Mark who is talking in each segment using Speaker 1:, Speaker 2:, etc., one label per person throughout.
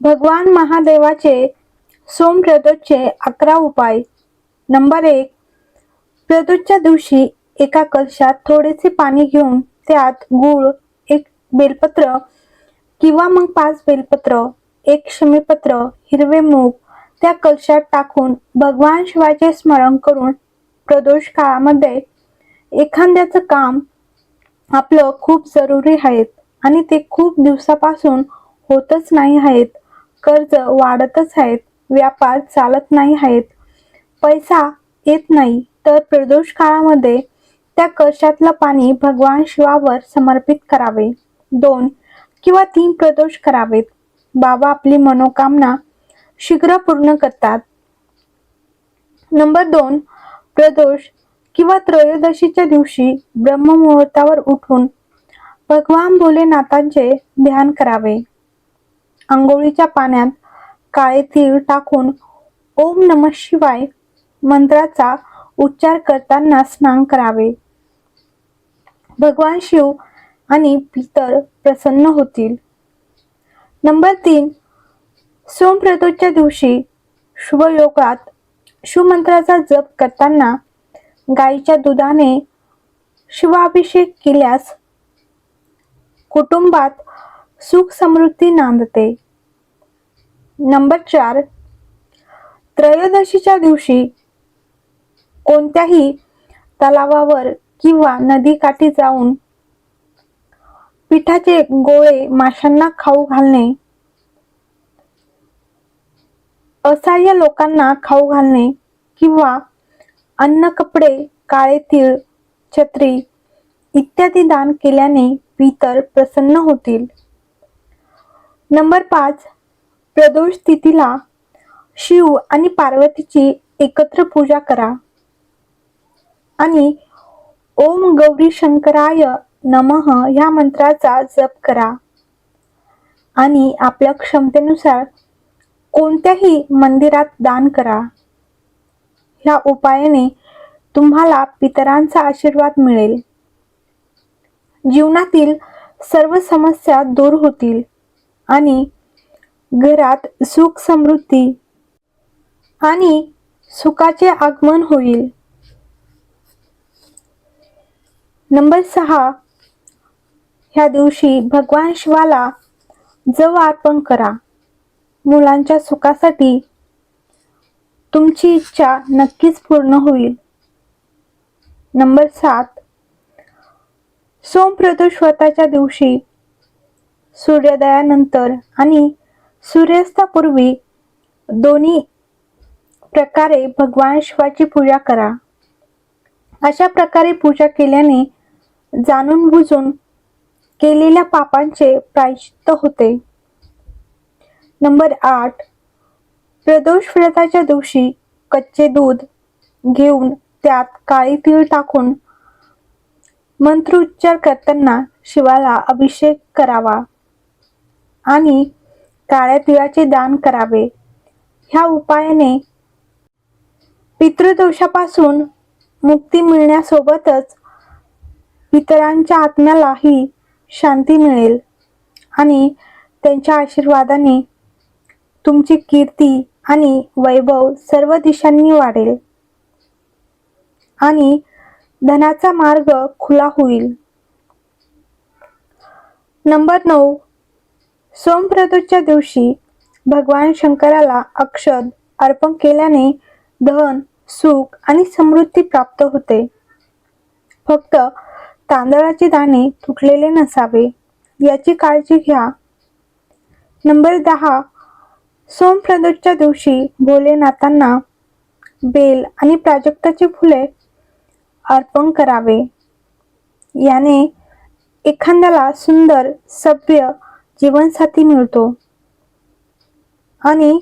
Speaker 1: भगवान महादेवाचे सोमप्रदोषचे अकरा उपाय. नंबर एक प्रदोषच्या दिवशी एका कलशात थोडेसे पाणी घेऊन त्यात गूळ एक बेलपत्र किंवा मग पाच बेलपत्र एक शमीपत्र हिरवे मूग त्या कलशात टाकून भगवान शिवाचे स्मरण करून प्रदोष काळामध्ये एखाद्याचं काम आपलं खूप जरुरी आहेत आणि ते खूप दिवसापासून होतच नाही आहेत. कर्ज वाढतच आहेत व्यापार चालत नाही आहेत. पैसा येत नाही तर प्रदोष काळामध्ये त्या कशातलं पाणी भगवान शिवावर समर्पित करावे? दोन किंवा तीन प्रदोष करावेत. बाबा आपली मनोकामना शीघ्र पूर्ण करतात. नंबर दोन प्रदोष किंवा त्रयोदशीच्या दिवशी ब्रह्ममुहूर्तावर उठून भगवान भोलेनाथांचे ध्यान करावे. आंघोळीच्या पाण्यात काळे तीळ टाकून ओम नम शिवाय मंत्राचा उच्चार करताना स्नान करावे. भगवान शिव आणि पितर प्रसन्न होतील. नंबर तीन सोमप्रतोच्या दिवशी शुभयोगात शिवमंत्राचा जप करताना गाईच्या दुधाने शिवाभिषेक केल्यास कुटुंबात सुख समृद्धी नांदते. नंबर चार. त्रयोदशीच्या दिवशी कोणत्याही तलावावर किंवा नदीकाठी जाऊन पिठाचे गोळे माशांना खाऊ घालणे असहाय्य लोकांना खाऊ घालणे किंवा अन्न कपडे काळे तीळ छत्री इत्यादी दान केल्याने पितर प्रसन्न होतील. नंबर पाच. प्रदोष तिथीला शिव आणि पार्वतीची एकत्र पूजा करा. आणि ओम गौरी शंकराय नमः ह्या मंत्राचा जप करा. आणि आपल्या क्षमतेनुसार कोणत्याही मंदिरात दान करा. ह्या उपायाने तुम्हाला पितरांचा आशीर्वाद मिळेल. जीवनातील सर्व समस्या दूर होतील आणि घरात सुख समृद्धी आणि सुखाचे आगमन होईल. नंबर सहा. ह्या दिवशी भगवान शिवाला जव अर्पण करा. मुलांच्या सुखासाठी तुमची इच्छा नक्कीच पूर्ण होईल. नंबर सात. सोमप्रदोषव्रताच्या दिवशी सूर्योदयानंतर आणि सूर्यास्तापूर्वी दोन्ही प्रकारे भगवान शिवाची पूजा करा. अशा प्रकारे पूजा केल्याने जाणून बुजून केलेल्या पापांचे प्रायश्चित्त होते. नंबर आठ. प्रदोष व्रताच्या दिवशी कच्चे दूध घेऊन त्यात काळी तीळ टाकून मंत्रोच्चार करताना शिवाला अभिषेक करावा. आणि काळ्या तिळाचे दान करावे. ह्या उपायाने पितृदोषापासून मुक्ती मिळण्यासोबतच पितरांच्या आत्म्यालाही शांती मिळेल आणि त्यांच्या आशीर्वादाने तुमची कीर्ती आणि वैभव सर्व दिशांनी वाढेल आणि धनाचा मार्ग खुला होईल. नंबर नऊ सोमप्रदोषच्या दिवशी भगवान शंकराला अक्षद अर्पण केल्याने धन सुख आणि समृद्धी प्राप्त होते. फक्त तांदळाचे दाणे तुटलेले नसावे याची काळजी घ्या. नंबर दहा सोमप्रदोषच्या दिवशी भोलेनाथांना बेल आणि प्राजक्ताची फुले अर्पण करावे. याने एखाद्याला सुंदर सभ्य जीवनसाथी मिळतो. आणि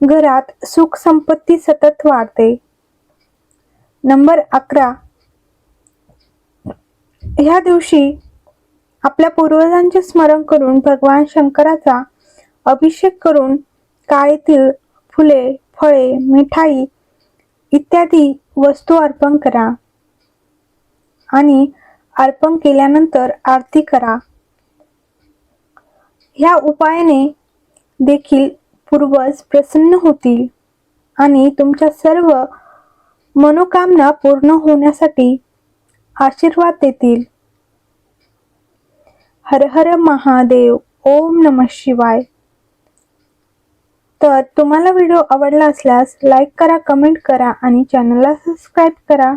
Speaker 1: घरात सुख संपत्ती सतत वाढते. नंबर अकरा. ह्या दिवशी आपल्या पूर्वजांचे स्मरण करून भगवान शंकराचा अभिषेक करून काळे तीळ फुले फळे मिठाई इत्यादी वस्तू अर्पण करा. आणि अर्पण केल्यानंतर आरती करा. ह्या उपायाने देखील पूर्वज प्रसन्न होतील आणि तुमच्या सर्व मनोकामना पूर्ण होण्यासाठी आशीर्वाद देतील. हर हर महादेव ओम नम शिवाय. तर तुम्हाला व्हिडिओ आवडला असल्यास लाईक करा कमेंट करा आणि चॅनलला सबस्क्राईब करा.